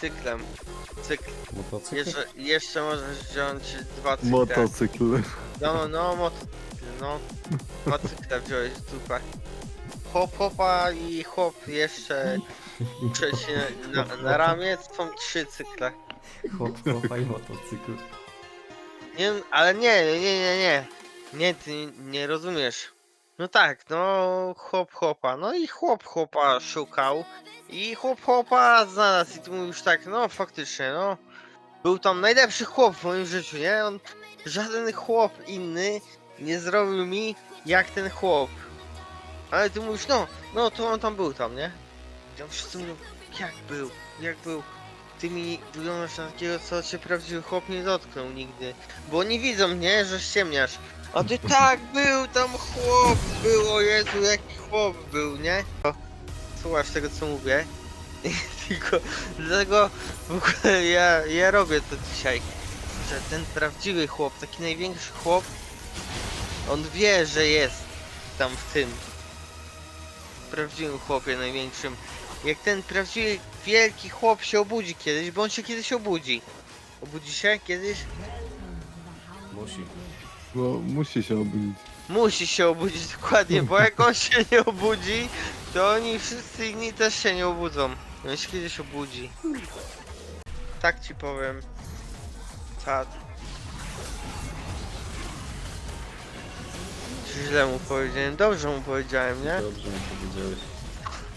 Cyklem. Cykl. Motocykl? Jeszcze, jeszcze możesz wziąć dwa cykle. Motocykl. No, no, motocykl, no. Dwa cykle wziąłeś dupę. Hop, hopa i hop jeszcze trzeci na, na, ramię są trzy cykle. Hop, hopa i motocykl. Nie, ale nie, nie, nie, nie, nie. Ty nie rozumiesz. No tak, no hop hopa, no i chłop hopa szukał i chłop hopa znalazł i tu mówisz tak, no faktycznie, no. Był tam najlepszy chłop w moim życiu, nie? On, żaden chłop inny nie zrobił mi jak ten chłop. Ale ty mówisz, no, no to on tam był tam, nie? Ja wszyscy mówią, jak był, jak był. Ty mi wyglądasz na takiego, co cię prawdziwy chłop nie dotknął nigdy. Bo oni widzą, nie, że ściemniasz. A ty tak, był tam chłop, był, o Jezu, jaki chłop był, nie? O, Słuchasz tego, co mówię. Tylko dlatego w ogóle ja, ja robię to dzisiaj. Że ten prawdziwy chłop, taki największy chłop, on wie, że jest tam w tym. Prawdziwym chłopie największym. Jak ten prawdziwy wielki chłop się obudzi kiedyś, bo on się kiedyś obudzi. Obudzi się kiedyś? Musi. No, musi się obudzić. Musi się obudzić dokładnie, bo jak on się nie obudzi, to oni wszyscy inni też się nie obudzą. On się kiedyś obudzi. Tak ci powiem. Tak. Czy Źle mu powiedziałem, dobrze mu powiedziałem, nie? Dobrze mi powiedziałeś.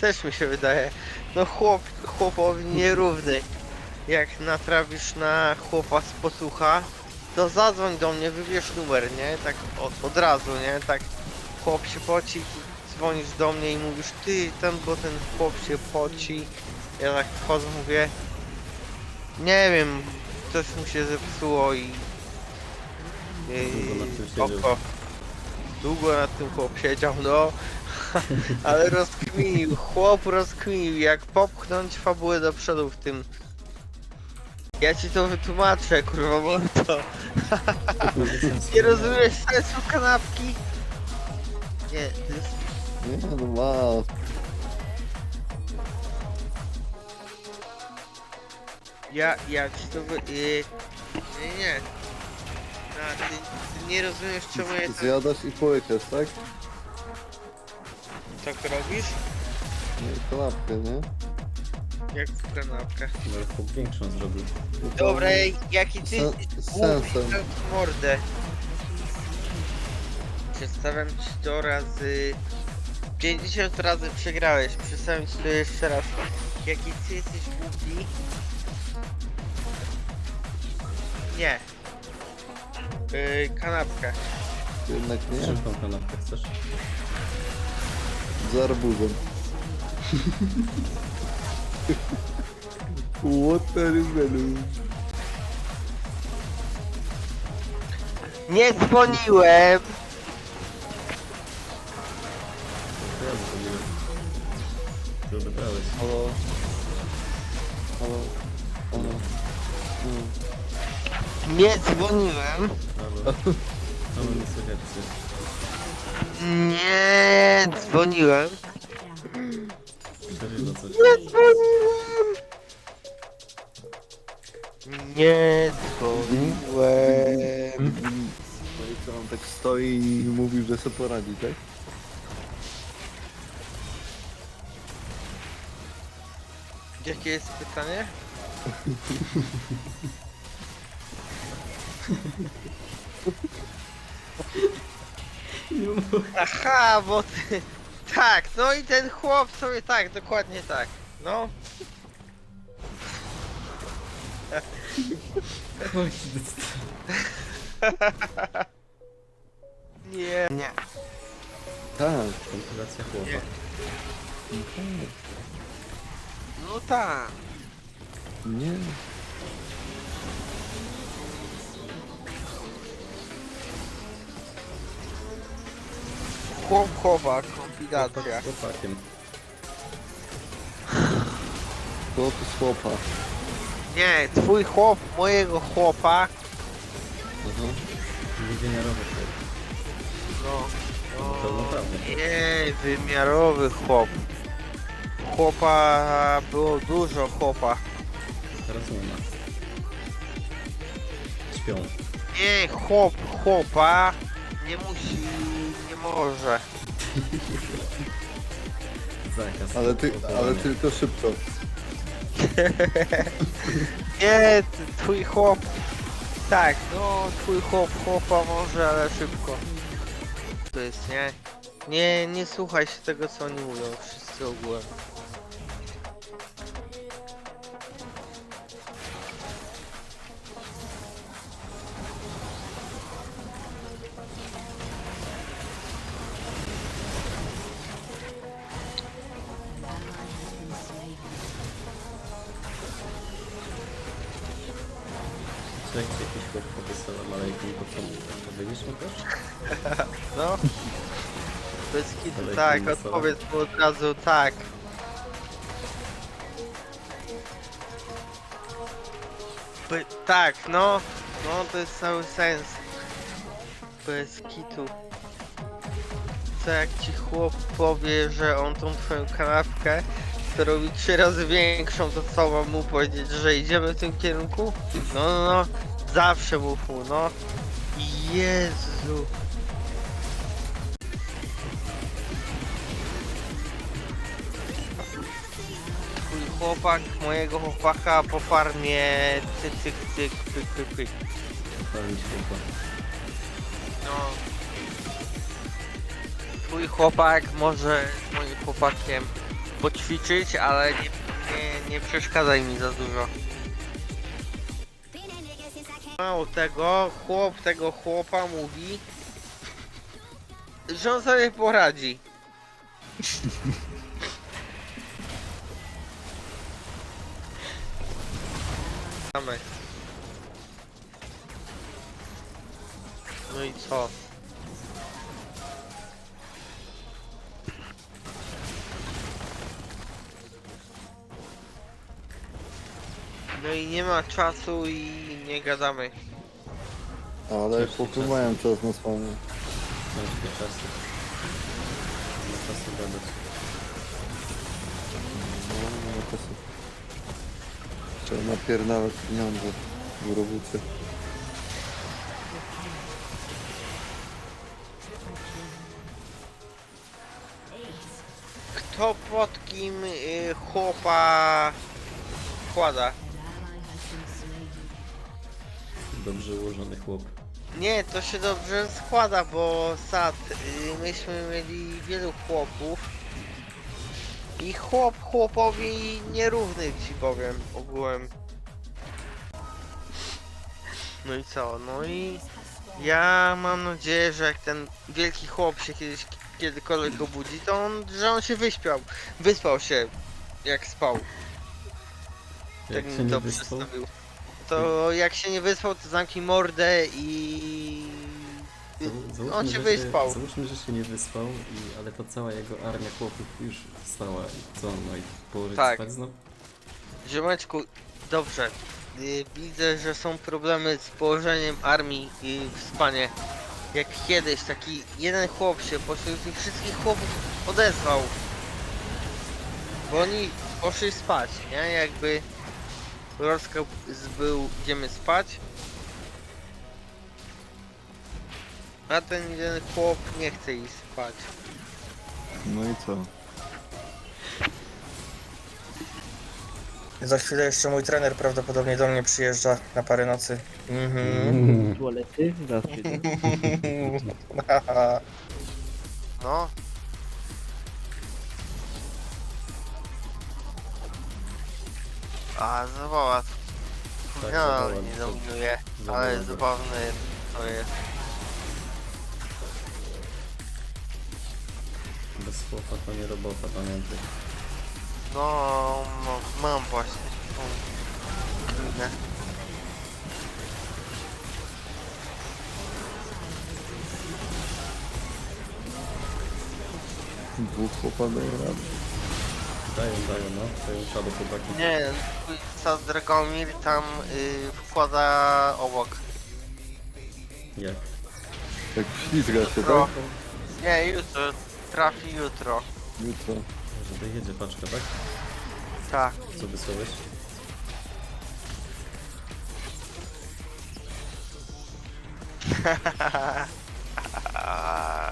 Też mi się wydaje. No chłop, chłopowi nierówny. Jak natrafisz na chłopa z posłucha, to zadzwoń do mnie, wybierz numer, nie? Tak od, od razu, nie? Tak chłop się poci, dzwonisz do mnie i mówisz ty ten, bo ten chłop się poci. Ja tak wchodzę, mówię nie wiem, coś mu się zepsuło i... Siedział. oko. Długo nad tym chłop siedział, no. Ale rozkminił, chłop rozkminił, jak popchnąć fabułę do przodu w tym. Ja ci to wytłumaczę, kurwa, bo to... Nie rozumiesz sensu kanapki? Nie, to jest... Nie, no ma. Ja, ja ci to wy... y, Nie, nie. A, ty, ty nie rozumiesz, czemu ja tak, Zjadasz i połykasz, tak? tak robisz? Nie, kanapkę, nie? Jak w kanapkach. Może chłop większą zrobił. No Dobra, ej, jaki ty... Se- sensem. Mordę. Przedstawiam ci to razy... 50 razy przegrałeś. Przedstawiam ci to jeszcze raz. Jaki ty jesteś głupi. Nie. Yy, kanapka. Jednak nie. Czym tą kanapkę chcesz? Z arbuzem. Nie dzwoniłem! To ja zrobiłem. Ty odebrałeś. Halo. Halo. Halo. Nie dzwoniłem! Halo. Halo, nie słychać cię. Nie dzwoniłem! Coś. Nie Nie dzwoniłem! No i co, on tak stoi i mówi, że sobie poradzi, tak? Jakie jest pytanie? Aha, bo ty... Tak, no i ten chłop sobie tak, dokładnie tak. No. Nie. Nie. Tak. Kompilacja chłopa. No tak. Nie. Chłop chowa, kompilacja. Z chłopakiem. Chłop mojego chłopa. Aha. Niewymiarowy chłop. No. To naprawdę. Nie, wymiarowy chłop. chłopa było dużo chłopa. Teraz nie ma. Śpią. Nie, chłop, chłopa nie musi, nie może. Zakaz. Ale, ty, chłopowania. Nie, twój chłop. Tak, no twój chłop chłopa może, ale szybko. To jest, nie? Nie, nie słuchaj się tego co oni mówią, wszyscy ogółem. Jak jakiś chłop powysyła malejką, to co mu? To wyjdziesz mu też? No. Bez kitu, Ale tak, inna odpowiedz mu od razu tak. By, tak, no, no to jest cały sens. Bez kitu. Co jak ci chłop powie, że on tą twoją kanapkę chce robić trzy razy większą, to co mam mu powiedzieć, że idziemy w tym kierunku? No, no, no, zawsze mu, no. Jezu. Twój chłopak mojego chłopaka po farmie cyk cyk cyk pyk pyk pyk. Palić. No. Twój chłopak może z moim chłopakiem poćwiczyć, ale nie, nie, nie przeszkadzaj mi za dużo. Mało tego, chłop tego chłopa mówi, że on sobie poradzi. No i co? I nie ma czasu i nie gadamy. Ale Ciężki chłopy czas. mają czas na swoje. Ciężkie czasy. Nie ma czasu gadać. No, nie ma czasu. Trzeba napierdalać pieniądze w robocie. Kto pod kim y, chłopa kłada? Dobrze ułożony chłop. Nie, to się dobrze składa, bo sad, y, myśmy mieli wielu chłopów i chłop chłopowi nierówny ci powiem ogółem. No i co? No i ja mam nadzieję, że jak ten wielki chłop się kiedyś kiedykolwiek obudzi, to on, że on się wyśpiał. Wyspał się jak spał. Jak tak się mi nie to wyspał, przedstawił. To jak się nie wyspał, to zamknij mordę i... Zało- załóżmy, On się że wyspał. Załóżmy, że się nie wyspał, i, ale to cała jego armia chłopów już wstała. I co, on ma ich położyć Tak. spać znowu? Ziomeczku, dobrze. Y, Widzę, że są problemy z położeniem armii y, w spanie. Jak kiedyś taki jeden chłop się pośród tych wszystkich chłopów odezwał. Bo oni poszli spać, nie? Jakby rozkaz był, idziemy spać. A ten jeden chłop nie chce iść spać. No i co? Za chwilę jeszcze mój trener prawdopodobnie do mnie przyjeżdża na parę nocy. Mhm. Tualety? Zaraz przyjdę. No. A, zabawa. Tak, no, zabawa, nie zabawa, ale tak. zabawny to jest. Bez chłopa to nie robota, pamiętaj. No, no mam właśnie tą kminę. Dwóch chłopa daje radę. Dają, dają, no. Dają szado chłopaki. Nie, twój Sas Dragomir tam y, wkłada obok. Jak? Jak ślizga się, Jutro. tak? Nie, jutro. Trafi jutro. Jutro. Że dojedzie paczka, tak? Tak. Co wysłałeś?